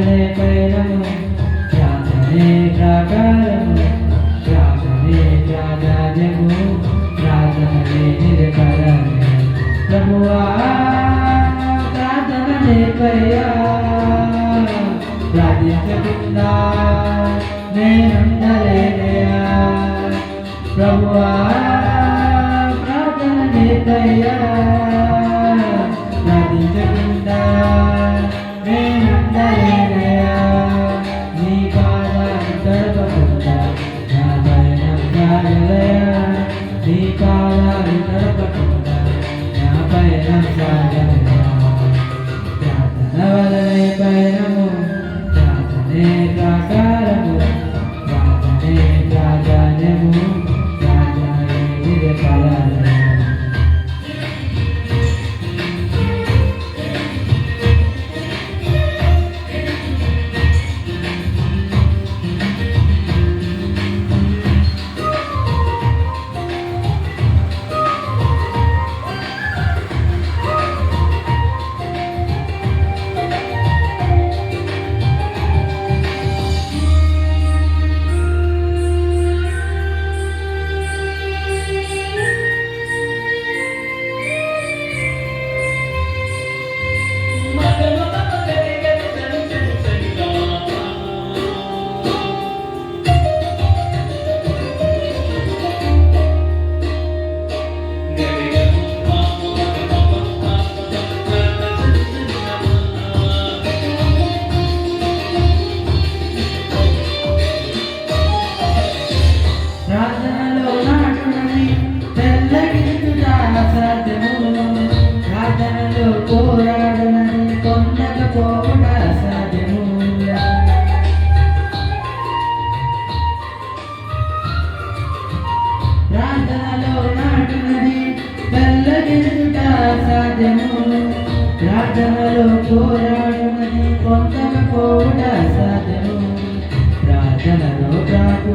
ప్రార్థనే పైనము ప్రార్థనే ప్రాకారము ప్రార్థనే ప్రాధాన్యము ప్రార్థనలే నిరకారమే ప్రభువా ప్రార్థనలే పయ్యా ప్రార్థించకుండా నేనుండలేనయా. ప్రభువా ప్రార్థనలే పయ్యా శ్రీకాళహస్తి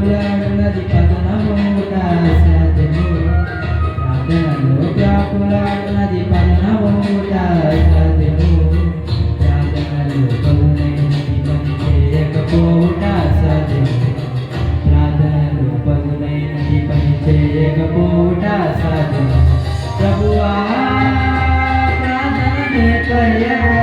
వ్యాకులాడున్నది పతనము సాధ్యము ప్రార్థనలో వ్యాకులాడున్నది పతనము సాధ్యము ప్రార్థనలో పదునైనది పని చేయకపోవుట సాధ్యము. ప్రార్థనలో పదునైనది పని చేయకపోవుట సాధ్యము. ప్రభువా ప్రార్థన